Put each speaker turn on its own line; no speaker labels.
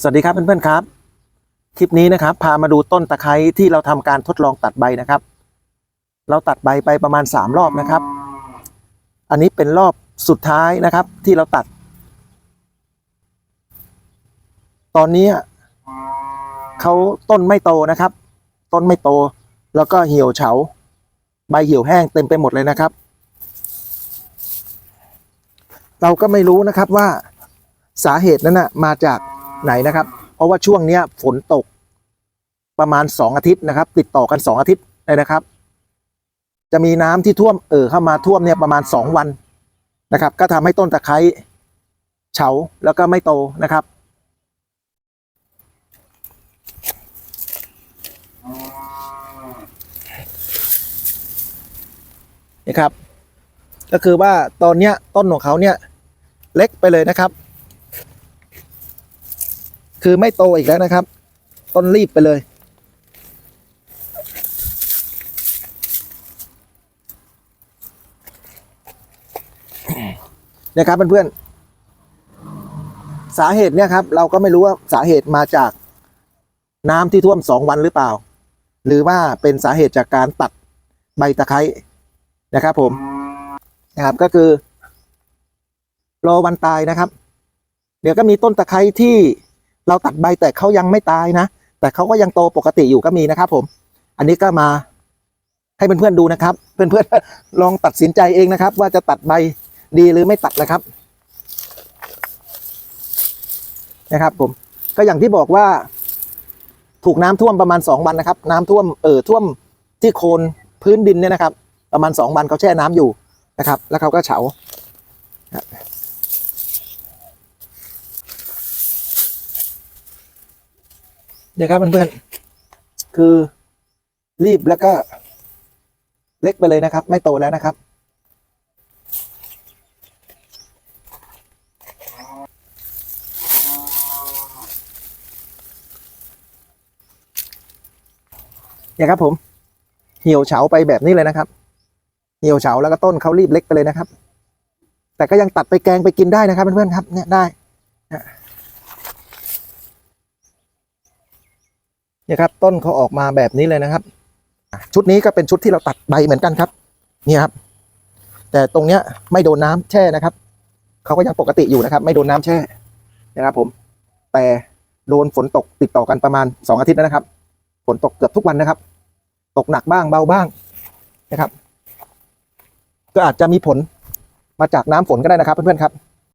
สวัสดีครับเพื่อนๆครับ คลิปนี้นะครับ พามาดูต้นตะไคร้ที่เราทำการทดลองตัดใบนะครับ เราตัดใบไปประมาณสามรอบนะครับ อันนี้เป็นรอบสุดท้ายนะครับที่เราตัด ตอนนี้เขาต้นไม่โตนะครับ ต้นไม่โต แล้วก็เหี่ยวเฉา ใบเหี่ยวแห้งเต็มไปหมดเลยนะครับ เราก็ไม่รู้นะครับว่าสาเหตุนั้นนะมาจาก ไหนนะครับ เพราะว่าช่วงเนี้ยฝนตกประมาณสองอาทิตย์นะครับ ติดต่อกันสองอาทิตย์เลยนะครับ จะมีน้ำที่ท่วมเอ่อเข้ามาท่วมเนี่ยประมาณสองวันนะครับ ก็ทำให้ต้นตะไคร้เฉาแล้วก็ไม่โตนะครับนี่ครับ ก็คือว่าตอนเนี้ยต้นของเขาเนี่ยเล็กไปเลยนะครับ คือไม่โตอีกแล้วนะครับ ต้นรีบไปเลย เนี่ยครับเพื่อนๆสาเหตุเนี่ยครับ เราก็ไม่รู้ว่าสาเหตุมาจากน้ำที่ท่วมสองวันหรือเปล่า หรือว่าเป็นสาเหตุจากการตัดใบตะไคร้นะครับ ผมนะครับก็คือ รอวันตายนะครับ เดี๋ยวก็มีต้นตะไคร้ที่ เราตัดใบแต่เขายังไม่ตายนะ แต่เขาก็ยังโตปกติอยู่ก็มีนะครับ ผม อันนี้ก็มาให้เพื่อนๆดูนะครับ เพื่อนๆลองตัดสินใจเองนะครับ ว่าจะตัดใบดีหรือไม่ตัดนะครับ นะครับ ผม ก็อย่างที่บอกว่า ถูกน้ำท่วมประมาณสองวันนะครับ น้ำท่วมเอ่อท่วมที่โคนพื้นดินเนี่ยนะครับ ประมาณสองวันเขาแช่น้ำอยู่นะครับ แล้วเขาก็เฉา เดี๋ยวครับเพื่อนๆคือรีบแล้วก็ เล็กไปเลยนะครับ ไม่โตแล้วนะครับ เนี่ยครับผม เหี่ยวเฉาไปแบบนี้เลยนะครับ เหี่ยวเฉาแล้วก็ต้นเขารีบเล็กไปเลยนะครับ แต่ก็ยังตัดไปแกงไปกินได้นะครับเพื่อนๆครับ เนี่ยได้ เนี่ยครับต้นเขาออกมาแบบนี้เลยนะครับ ชุดนี้ก็เป็นชุดที่เราตัดใบเหมือนกันครับนี่ครับ แต่ตรงเนี้ยไม่โดนน้ำแช่นะครับเขาก็ยังปกติอยู่นะครับ ไม่โดนน้ำแช่นะครับ ผม แต่โดนฝนตกติดต่อกันประมาณสองอาทิตย์แล้วนะครับ ฝนตกเกือบทุกวันนะครับ ตกหนักบ้างเบาบ้างนะครับ ก็อาจจะมีผลมาจากน้ำฝนก็ได้นะครับเพื่อนๆครับ